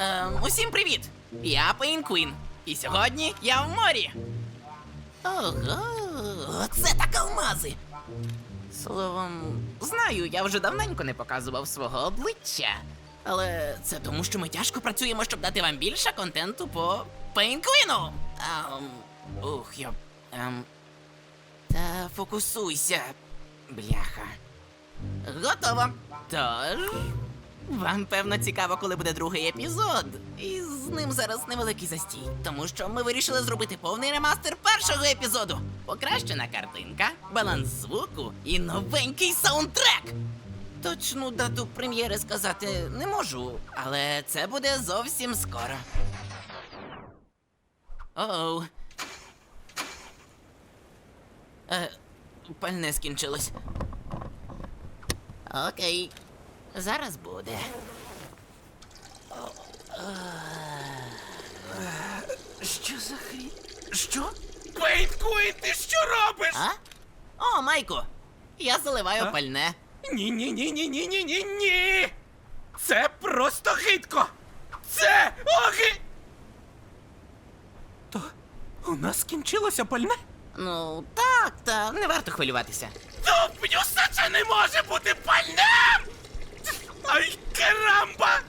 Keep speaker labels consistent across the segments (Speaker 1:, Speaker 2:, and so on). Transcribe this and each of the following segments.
Speaker 1: Ем, усім привіт! Я Пейн Квін. І сьогодні я в морі. Ого, це так алмази. Словом, знаю, я вже давненько не показував свого обличчя. Але це тому, що ми тяжко працюємо, щоб дати вам більше контенту по Пейнквіну. Ем, ух, я. Ем, та фокусуйся, бляха. Готово. Тож. Вам певно цікаво, коли буде другий епізод. І з ним зараз невеликий застій, тому що ми вирішили зробити повний ремастер першого епізоду. Покращена картинка, баланс звуку і новенький саундтрек. Точну дату прем'єри сказати не можу, але це буде зовсім скоро. Оу. Е, пальне скінчилось. Окей. Зараз буде. Що за хрі... Що?
Speaker 2: Пейнткуін, ти що робиш?
Speaker 1: А? О, Майко! Я заливаю
Speaker 2: А?
Speaker 1: пальне.
Speaker 2: Ні, ні, ні, ні, ні, ні, ні, ні. Це просто гидко. Це оги. То у нас скінчилося пальне?
Speaker 1: Ну, так, та не варто хвилюватися.
Speaker 2: Тупнюса, це не може бути пальнем! Ай, карамба!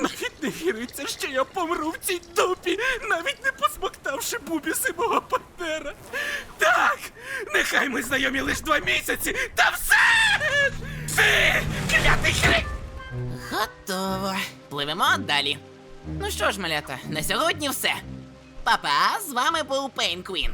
Speaker 2: Навіть не віриться, що я помру в цій дупі, навіть не посмоктавши бубіси мого партнера. Так, нехай ми знайомі лише два місяці, та все! Ти, клятий хрик!
Speaker 1: Готово. Пливемо далі. Ну що ж, малята, на сьогодні все. Па-па, з вами був Пейн Квін.